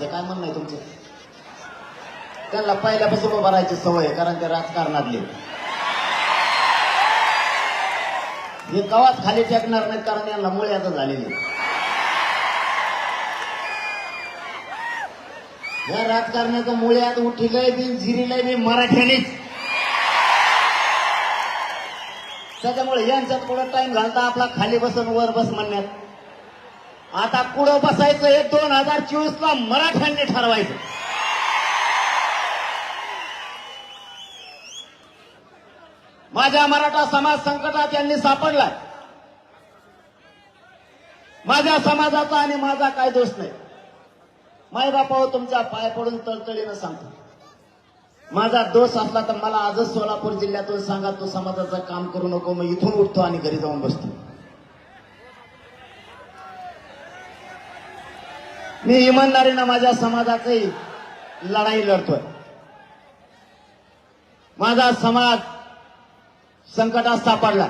ते काय म्हणणं आहे तुमचं? त्यांना पहिल्यापासून उभं राहायची सवय आहे, कारण ते राजकारणातले. हे कवाच खाली टेकणार नाहीत कारण यांना मुळे आता झालेली या राजकारणाचं मुळे आता उठिलंय बी जिरीलंय बी मराठ्यानेच. त्याच्यामुळे यांच्यात थोडा टाइम घालता आपला खाली बसून वर बस म्हणण्यात? आता कुठं बसायचं हे दोन हजार चोवीस ला मराठ्यांनी ठरवायचं. माझ्या मराठा समाज संकटात यांनी सापडलाय. माझ्या समाजाचा आणि माझा काय दोष नाही. मायबापाव तुमच्या पाय पडून तळतळीनं सांगतो. माझा दोष असला तर मला आजच सोलापूर जिल्ह्यातून सांगा तो समाजाचं काम करू नको मग इथून उठतो आणि घरी जाऊन बसतो. मी इमानदारीनं माझ्या समाजाची लढाई लढतोय. माझा समाज संकटात सापडला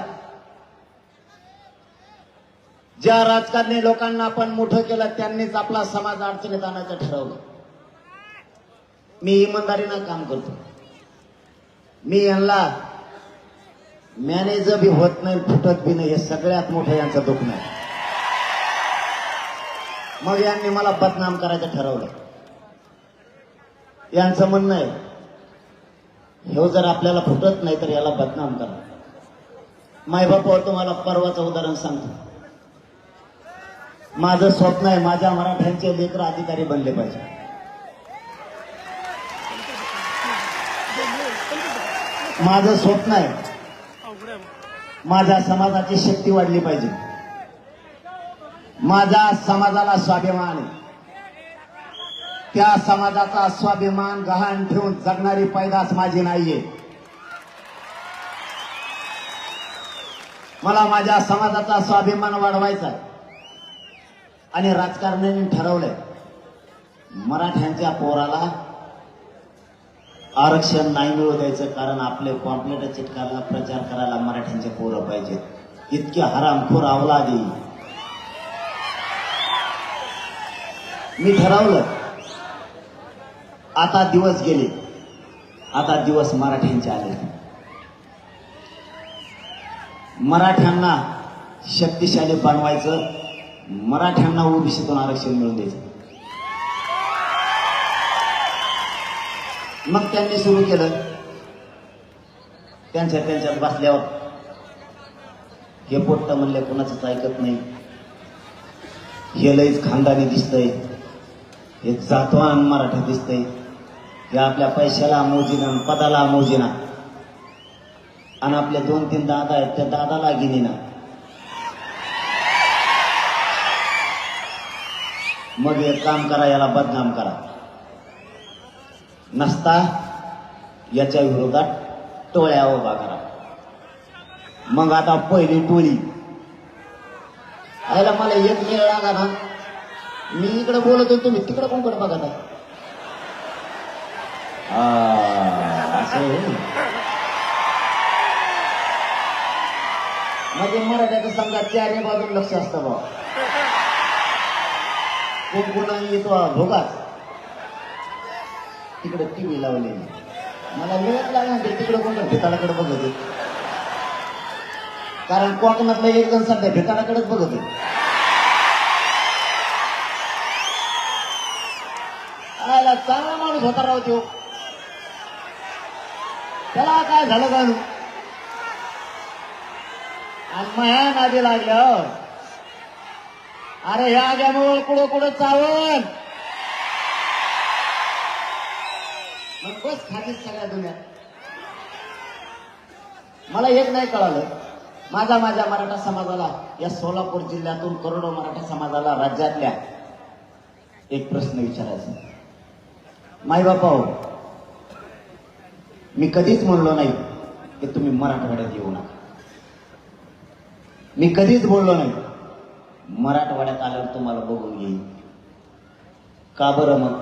ज्या राजकारणी लोकांना आपण मोठं केलं त्यांनीच आपला समाज अडचणीत आणायचं ठरवलं. मी इमानदारीनं काम करतो. मी यांना मॅनेजर बी होत नाही फुटत बी नाही हे सगळ्यात मोठं यांचं दुःख आहे. मग यांनी मला बदनाम करायचं ठरवलं. यांचं म्हणणं आहे ह्यो जर आपल्याला फुटत नाही तर याला बदनाम करा. मायबापावर तुम्हाला परवाचं उदाहरण सांगतो. माझं स्वप्न आहे माझ्या मराठ्यांचे लेकर अधिकारी बनले पाहिजे. माझं स्वप्न आहे माझ्या समाजाची शक्ती वाढली पाहिजे. माझा समाजाला स्वाभिमान आहे. त्या समाजाचा स्वाभिमान गहाण ठेवून जगणारी पैदास माझी नाहीये. मला माझ्या समाजाचा स्वाभिमान वाढवायचा आहे. आणि राजकारण्यांनी ठरवलंय मराठ्यांच्या पोराला आरक्षण नाही मिळू द्यायचं कारण आपले पॉम्पलेट चिटकायला प्रचार करायला मराठ्यांचे पोरं पाहिजेत. इतके हरामखोर अवलादी. मी ठरवलं. आता दिवस गेले. आता दिवस मराठ्यांचे आले. मराठ्यांना शक्तिशाली बनवायचं मराठ्यांना ओबीसीतून आरक्षण मिळून द्यायचं. मग त्यांनी सुरू केलं. त्यांच्या त्यांच्यात बसल्यावर हे पोट्ट म्हणले कोणाचंच ऐकत नाही. हे लईच खानदानी दिसतंय. हे जातवान मराठा दिसतंय. हे आपल्या पैशाला मोजिना पदाला मोजिना. आणि आपले दोन तीन दादा आहेत त्या दादाला गिनीना मग एक काम करा याला बदनाम करा. नसता याच्या विरोधात टोळ्या उभा करा. मग आता पहिली टोळी. आयला मला एक वेळ लागा ना मी इकडे बोलत होतो तुम्ही तिकडे कोण बघत बघा असं आहे. म्हणजे मराठ्याचं समजा चारही बाजून लक्ष असतं बा कोण कोणा येतो भोगाच तिकडे टीव्ही लावलेली मला वेळच लागणार तिकडे कोण भेताळाकडे बघत आहे. कारण कोकणातलं एक जण सध्या भेताळाकडेच बघत आहे. माणूस होता राव तो त्याला काय झालं काढू आणि माया नादी लागल्या अरे ह्या आग्यामुळे कुठं कुठं चावण मग बस खातीच सगळ्या दुनियात मला एक नाही कळालं. माझा माझ्या मराठा समाजाला या सोलापूर जिल्ह्यातून करोडो मराठा समाजाला राज्यातल्या एक प्रश्न विचारायचा. माय बापा हो मी कधीच म्हणलो नाही की तुम्ही मराठवाड्यात येऊ नका. मी कधीच बोललो नाही मराठवाड्यात आल्यावर तुम्हाला बघून येईल का बरं मग?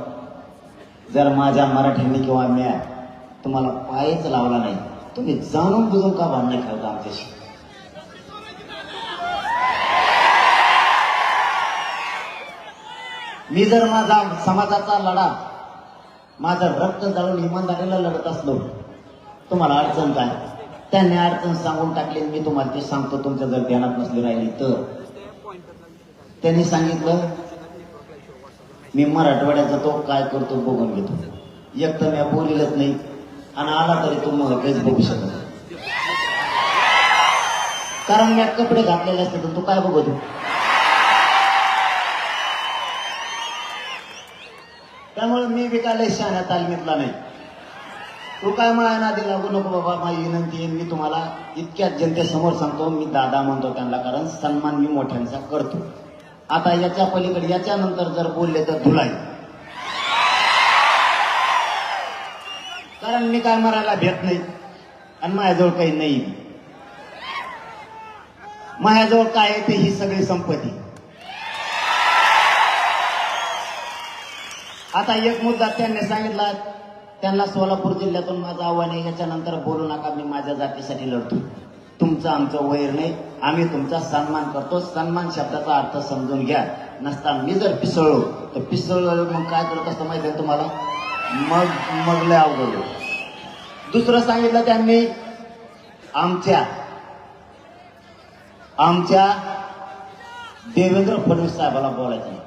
जर माझ्या मराठ्यांनी किंवा म्या तुम्हाला पायच लावला नाही तुम्ही जाणून बुजून का भांडणे खेळता आमच्याशी? मी जर माझा समाजाचा लढा माझं रक्त जाळून इमानदारीला लढत असलो तुम्हाला अडचण काय? त्यांनी अडचण सांगून टाकली आणि मी तुम्हाला ते सांगतो तुमच्या जर ध्यानात नसली राहिली तर. त्यांनी सांगितलं मी मराठवाड्याचा तो काय करतो बघून घेतो. एक तर मी बोलिलच नाही आणि आला तरी तो मग काहीच बघू शकत कारण मी कपडे घातलेले असते तर तू काय बघतो? त्यामुळे मी विकायला शहाण्या तालमीतला नाही. तू काय माझ्या दिला नको बाबा माझी विनंती आहे मी तुम्हाला इतक्या जनतेसमोर सांगतो मी दादा म्हणतो त्यांना कारण सन्मान मी मोठ्यांचा करतो. आता याच्या पलीकडे याच्यानंतर जर बोलले तर धुलाई. कारण मी काय मरायला भेट नाही आणि माझ्याजवळ काही नाही. माझ्याजवळ काय आहे ते ही सगळी संपत्ती. आता एक मुद्दा त्यांनी सांगितला. त्यांना सोलापूर जिल्ह्यातून माझं आव्हान आहे याच्यानंतर बोलू नका मी माझ्या जातीसाठी लढतो. तुमचं आमचं वैर नाही आम्ही तुमचा सन्मान करतो. सन्मान शब्दाचा अर्थ समजून घ्या. नसता मी जर पिसळलो तर पिसळलो मग काय करत असतं माहिती आहे तुम्हाला? मग मग लय अवघड दुसरं सांगितलं त्यांनी आमच्या आमच्या देवेंद्र फडणवीस साहेबाला बोलायचं.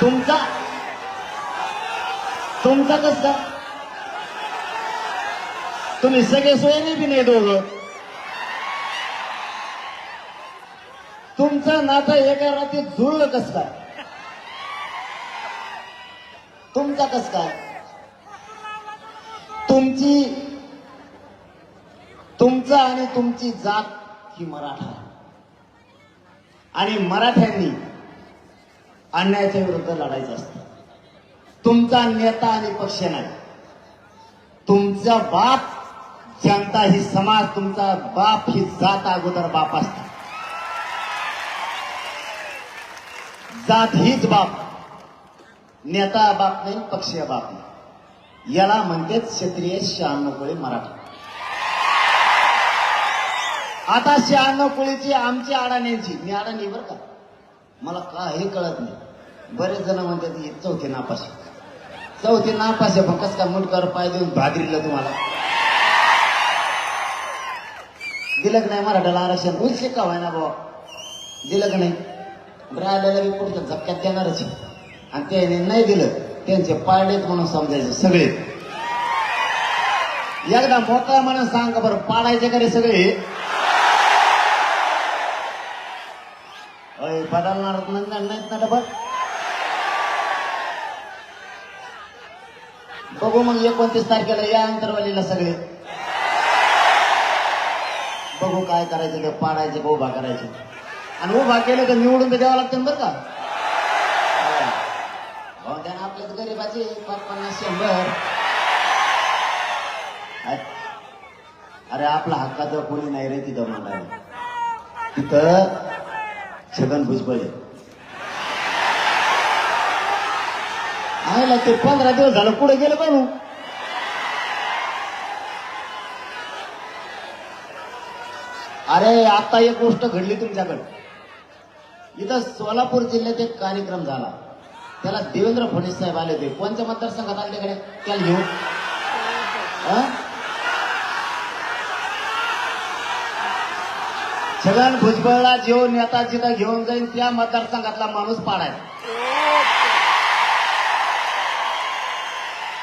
तुमचा तुमचा कस का? तुम्ही सगळे सोयरे बी नाही दोघं. तुमचं नातं एका रात्रीत जुळलं कस काय तुमचा कस काय तुमची तुमचं आणि तुमची जात ही मराठा. आणि मराठ्यांनी अन्यायाच्या विरुद्ध लढायचं असतं. तुमचा नेता आणि पक्ष नाही. तुमचा बाप जनता ही समाज तुमचा बाप ही जात अगोदर बाप असते. जात हीच बाप. नेता बाप नाही पक्षीय बाप नाही. याला म्हणतेच क्षत्रिय शहाण्णव कोळी मराठा. आता शहाण्णव कोळीची आमची अडाण्यांची मी अडाणी बरं का? मला काही कळत नाही. बरेच जण म्हणतात ही चौथी नापाशी चौथी नापाशी पण कस का मुंडकर पाय देऊन भागरीला तुम्हाला? दिलं नाही मराठाला आरक्षण? उच का ना बाबा दिलं का नाही? राहिलेला मी पुढच्या झपक्यात देणारच आणि त्याने नाही दिलं त्यांचे पाळलेत म्हणून समजायचे सगळे. एकदा मोकळा म्हणून सांग बरं पाडायचे का रे सगळे? बदलणार नंतर नाहीत ना डबल. बघू मग एकोणतीस तारखेला या अंतरवालीला सगळे. बघू काय करायचं का पाडायचं का उभा करायचं. आणि उभा केलं का निवडून तर द्यावं लागतं बरं का? हो, हो त्यानं आपल्याच गरीबाचे पाच पन्नास शंभर. अरे आपला हक्काचं कोणी नाही रे तिथं म्हणायला तिथं छगन भुजबळ आहे. आयला ते पंधरा दिवस झालं पुढे गेलं का मग? अरे आता एक गोष्ट घडली तुमच्याकडे. इथं सोलापूर जिल्ह्यात एक कार्यक्रम झाला. त्याला देवेंद्र फडणवीस साहेब आले होते. कोणत्या मतदारसंघात आले तिकडे त्याला घेऊन. छगन भुजबळला जो नेता जिथं घेऊन जाईल त्या मतदारसंघातला माणूस पाडायचा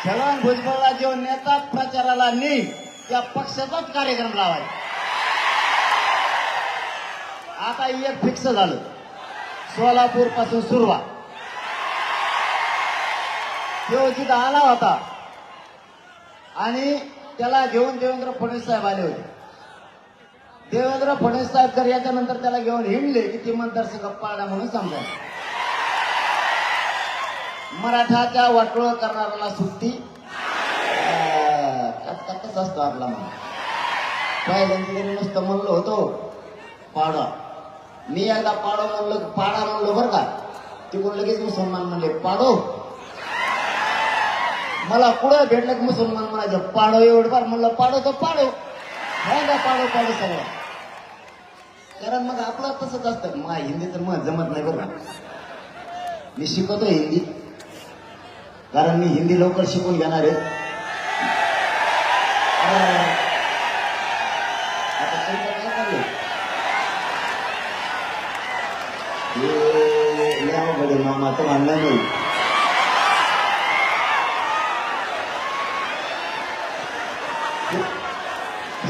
छगन भुजबळला जो नेता प्रचाराला नेईल त्या पक्षाचाच कार्यक्रम लावायचा आता एक फिक्स झालं. सोलापूरपासून सुरुवात. तो जिथं आला होता आणि त्याला घेऊन देवेंद्र फडणवीस साहेब आले होते. देवेंद्र फडणवीस साहेबकर याच्यानंतर त्याला घेऊन हिंडले की ती मतदारसंघ पाडा म्हणून समजा मराठाच्या वाटोळ करणाऱ्याला सुट्टी. कसं असतो आपला म्हणून पहिल्यांदा नुसतं म्हणलो होतो पाडा. मी एकदा पाडो म्हणलो पाडा म्हणलो बरं का. तिकडून लगेच मुसलमान म्हणले पाडो. मला कुठं भेटलं की मुसलमान म्हणायचं पाडो एवढं फार. म्हणलं पाडो तर पाडो. हा का पाडो पाडो सगळं. कारण मग आपलं तसंच असतं. मा हिंदी तर मग जमत नाही बरं मी शिकवतो हिंदी. कारण मी हिंदी लवकर शिकून घेणार आहे. आता हे मामा तर म्हणणं नाही.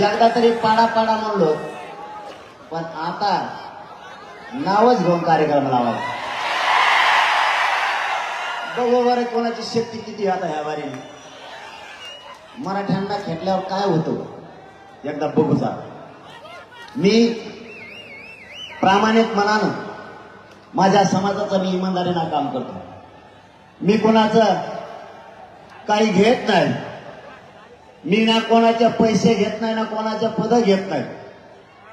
एकदा तरी पाडा पाडा म्हणलो. पण आता नावच घेऊन कार्यक्रम लावा. बघू बरं कोणाची शक्ती किती आता ह्या बारीने मराठ्यांना खेटल्यावर काय होतं? एकदा बघूचा मी प्रामाणिक मनानं माझ्या समाजाचं मी इमानदारीनं काम करतो. मी कोणाचं काही घेत नाही. मी ना कोणाचे पैसे घेत नाही ना कोणाचे पदं घेत नाही.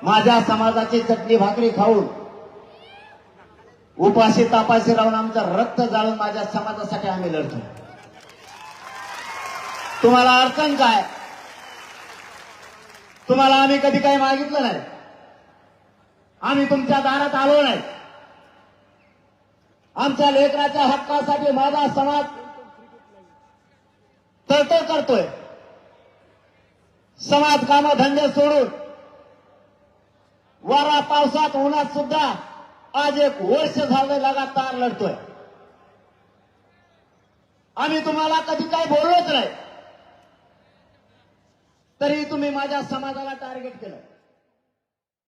माझ्या समाजाची चटणी भाकरी खाऊन उपाशी तापाशी राहून आमचं रक्त जाळून माझ्या समाजासाठी आम्ही लढतो. तुम्हाला अडचण काय? तुम्हाला आम्ही कधी काही मागितलं नाही. आम्ही तुमच्या दारात आलो नाही. आमच्या लेकराच्या हक्कासाठी माझा समाज तळतळ करतोय. समाज कामधंदे सोडून वारा पावसात उन्हात सुद्धा आज एक वर्ष झालं लगातार लढतोय. आम्ही तुम्हाला कधी काही बोललोच नाही. तरी तुम्ही माझ्या समाजाला टार्गेट केलं.